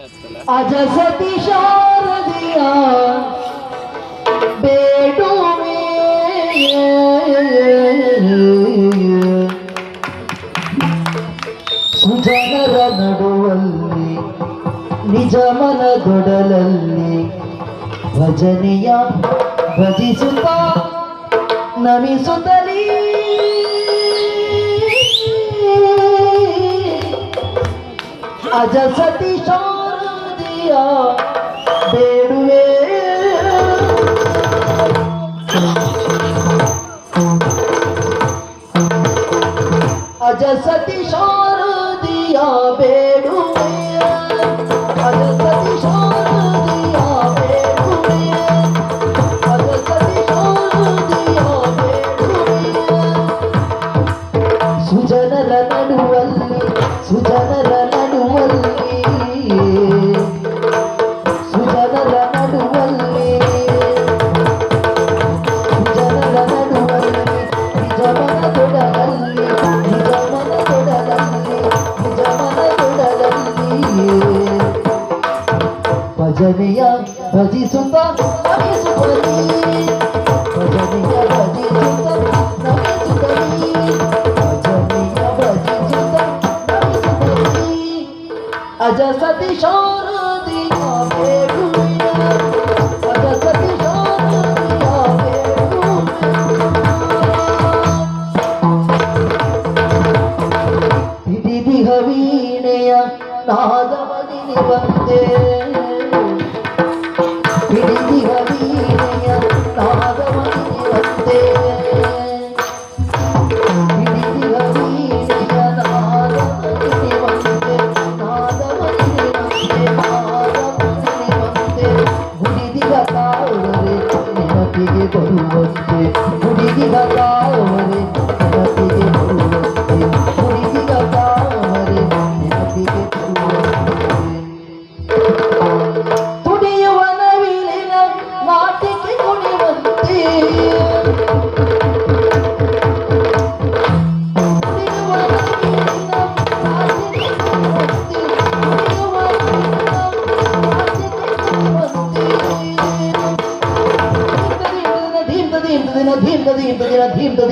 ಅಜ ಸತಿ ಶಾರದಿಯ ಬೇಡುವೆ ಸುಜನರ ನಡುವಲ್ಲಿ ನಿಜ ಮನದೊಡಲಲ್ಲಿ ಭಜನೆಯ ಭಜಿಸುತ್ತ ನಮಿಸುತ್ತಲೀ ಅಜ ಸತಿ ಶಾರದಿಯ ಬೇಡುವೆ ಅಜ ಸತಿ भजनिया भजी सुंदर नवी सुंदरी। भजनिया भजी सुंदर नवी सुंदरी। भजनिया भजी सुंदर नवी सुंदरी। अज सती शोर दिया बेगुया अज सती शोर दिया बेगुया दीदी हवीणया नादमदिनी वंदे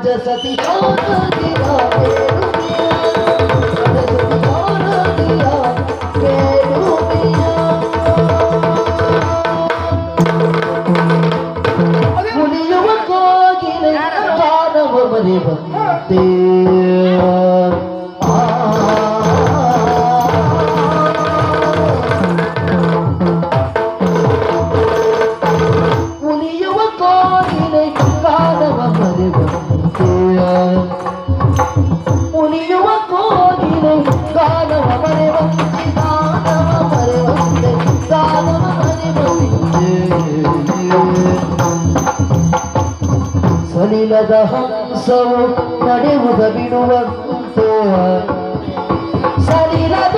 ಅಜ ಸತಿ ಶಾರದಿಯ ಬೇಡುವೆಯ ಅಜ ಸಲಿಲದ ಹಂಸವು ನಡೆಯುವುದ ಬಿಡುವಂತೋ. ಸಲಿಲದ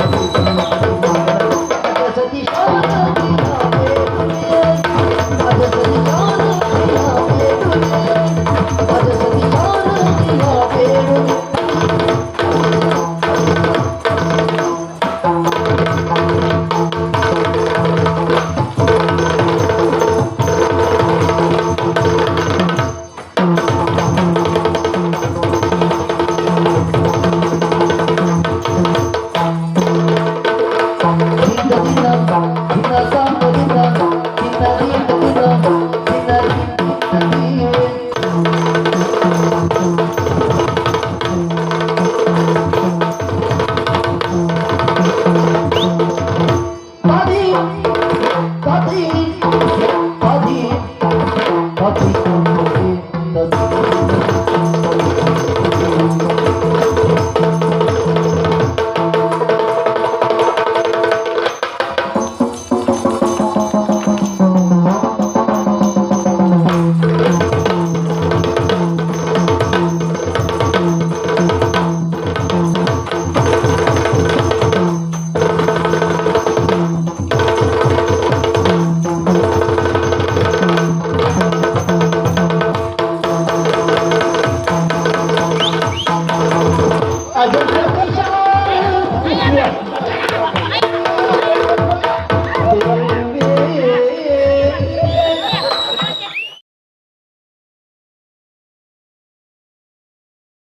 I don't